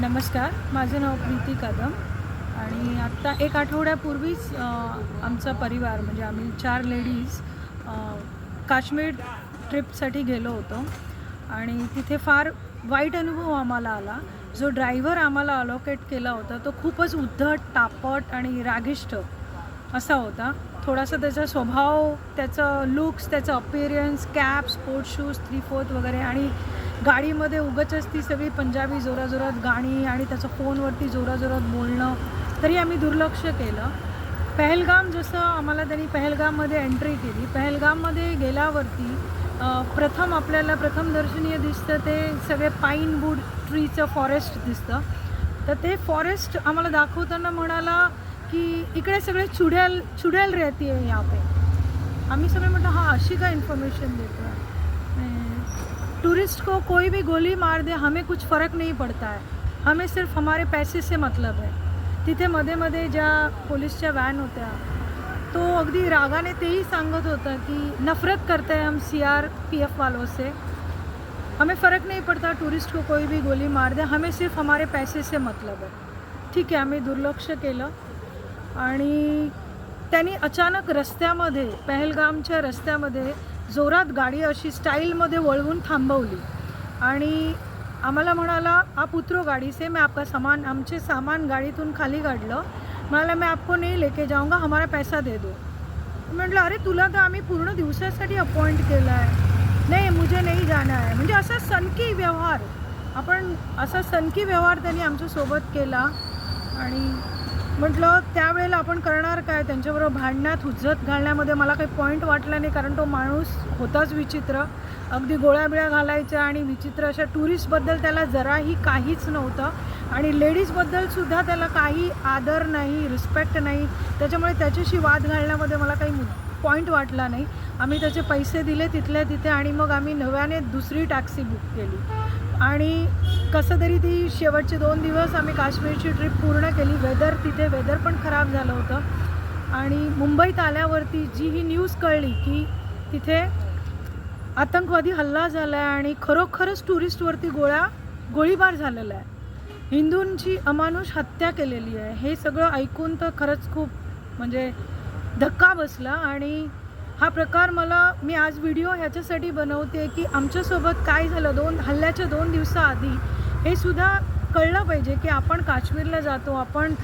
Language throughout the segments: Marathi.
नमस्कार माझं नाव प्रीती कदम आणि आत्ता एक आठवड्यापूर्वीच आमचा परिवार म्हणजे आम्ही चार लेडीज काश्मीर ट्रिपसाठी गेलो होतो. आणि तिथे फार वाईट अनुभव आम्हाला आला. जो ड्रायव्हर आम्हाला अलोकेट केला होता तो खूपच उद्धट तापट आणि रागिष्ट असा होता. थोडासा त्याचा स्वभाव त्याचं लुक्स त्याचं appearance cap sport shoes three fourth वगैरे आणि गाडीमध्ये उगचच ती सगळी पंजाबी जोराजोरात गाणी आणि त्याचं फोनवरती जोराजोरात बोलणं तरी आम्ही दुर्लक्ष केलं. पहलगाम जसं आम्हाला त्यांनी पहलगाममध्ये एंट्री केली. पहलगाममध्ये गेल्यावरती प्रथम आपल्याला प्रथम दर्शनीय दिसतं ते सगळे पाईन वूड ट्रीचं फॉरेस्ट दिसतं. तर ते फॉरेस्ट आम्हाला दाखवताना म्हणाला की इकडे सगळे चुड्याल चुड्याल रहती आहे यापे आम्ही सगळे म्हटलं हा अशी काय इन्फॉर्मेशन देतो टूरिस्ट को कोई भी गोली मार दे हमें कुछ फ़र्क नहीं पड़ता है। हमें सिर्फ हमारे पैसे से मतलब है। तिथे मध्ये मध्ये ज्या पोलीसच्या वॅन होत्या तो अगदी रागाने तेही सांगत होतं की नफरत करते हैं हम सी आर पी एफ वालों से। हमें फ़र्क नहीं पड़ता टूरिस्ट को कोई भी गोली मार दे हमें सिर्फ हमारे पैसे से मतलब है। ठीक आहे आम्ही दुर्लक्ष केलं। आणि त्यांनी अचानक रस्त्यामध्ये पहलगामच्या रस्त्यामध्ये जोरात गाडी अशी स्टाईलमध्ये वळवून थांबवली. आणि आम्हाला म्हणाला आप उतरो गाडी से मैं आपका सामान आमचे सामान गाडीतून खाली काढलं. म्हणाला मैं आपको नहीं लेके जाऊंगा हमारा पैसा दे दो. म्हटलं अरे तुला तर आम्ही पूर्ण दिवसासाठी अपॉइंट केलं आहे नाही मुझे नाही जाणं आहे म्हणजे असा सनकी व्यवहार. आपण असा सनकी व्यवहार त्यांनी आमच्यासोबत केला. आणि म्हटलं त्यावेळेला आपण करणार काय? त्यांच्याबरोबर भांडण्यात हुज्जत घालण्यामध्ये मला काही पॉईंट वाटला नाही कारण तो माणूस होताच विचित्र. अगदी गोळ्याबिळ्या घालायच्या आणि विचित्र अशा टुरिस्टबद्दल त्याला जराही काहीच नव्हतं. आणि लेडीजबद्दल सुद्धा त्याला काही आदर नाही रिस्पेक्ट नाही. त्याच्यामुळे त्याच्याशी वाद घालण्यामध्ये मला काही पॉईंट वाटला नाही. आम्ही त्याचे पैसे दिले तिथल्या तिथे आणि मग आम्ही नव्याने दुसरी टॅक्सी बुक केली. आणि कसं तरी ती शेवटचे दोन दिवस आम्ही काश्मीरची ट्रिप पूर्ण केली. वेदर तिथे वेदर पण खराब झालं होतं. आणि मुंबईत आल्यावरती जी ही न्यूज कळली की तिथे आतंकवादी हल्ला झाला आहे आणि खरोखरच टुरिस्टवरती गोळ्या गोळीबार झालेला आहे. हिंदूंची अमानुष हत्या केलेली आहे. हे सगळं ऐकून तर खरंच खूप म्हणजे धक्का बसला आणि हा प्रकार मला मी आज व्हिडिओ ह्याच्यासाठी बनवते की आमच्यासोबत काय झालं दोन हल्ल्याच्या दोन दिवसाआधी हे सुद्धा कळलं पाहिजे की आपण काश्मीरला जातो आपण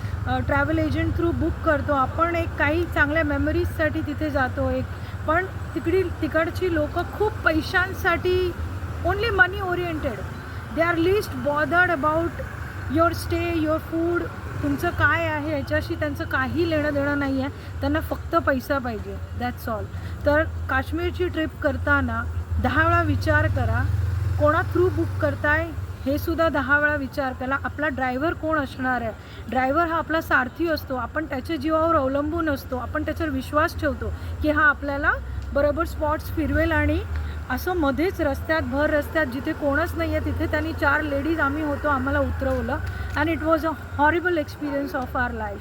ट्रॅव्हल एजंट थ्रू बुक करतो आपण एक काही चांगल्या मेमरीजसाठी तिथे जातो एक. पण तिकडी तिकडची लोकं खूप पैशांसाठी only money oriented they are least bothered about your stay your food तुमचं काय आहे याच्याशी त्यांचं काही लेणं देणं नाही आहे. त्यांना फक्त पैसा पाहिजे. दॅट्स ऑल तर काश्मीरची ट्रिप करताना दहा वेळा विचार करा. कोणा थ्रू बुक करताय हे सुद्धा दहा वेळा विचार करा. आपला ड्रायव्हर कोण असणार आहे? ड्रायव्हर हा आपला सारथी असतो. आपण त्याच्या जीवावर अवलंबून असतो. आपण त्याच्यावर विश्वास ठेवतो की हा आपल्याला बरोबर स्पॉट्स फिरवेल आणि असं मध्येच रस्त्यात भर रस्त्यात जिथे कोणच नाही आहे तिथे त्यांनी चार लेडीज आम्ही होतो आम्हाला उतरवलं. And it was a horrible experience of our life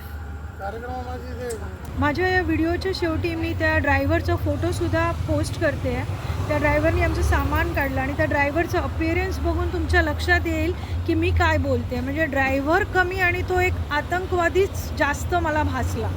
माझ्या या व्हिडिओच्या शेवटी मी त्या ड्रायव्हरचा फोटोसुद्धा पोस्ट करते. आहे त्या ड्रायव्हरनी आमचं सामान काढलं आणि त्या ड्रायव्हरचं अपिअरन्स बघून तुमच्या लक्षात येईल की मी काय बोलते. म्हणजे ड्रायव्हर कमी आणि तो एक आतंकवादीच जास्त मला भासला.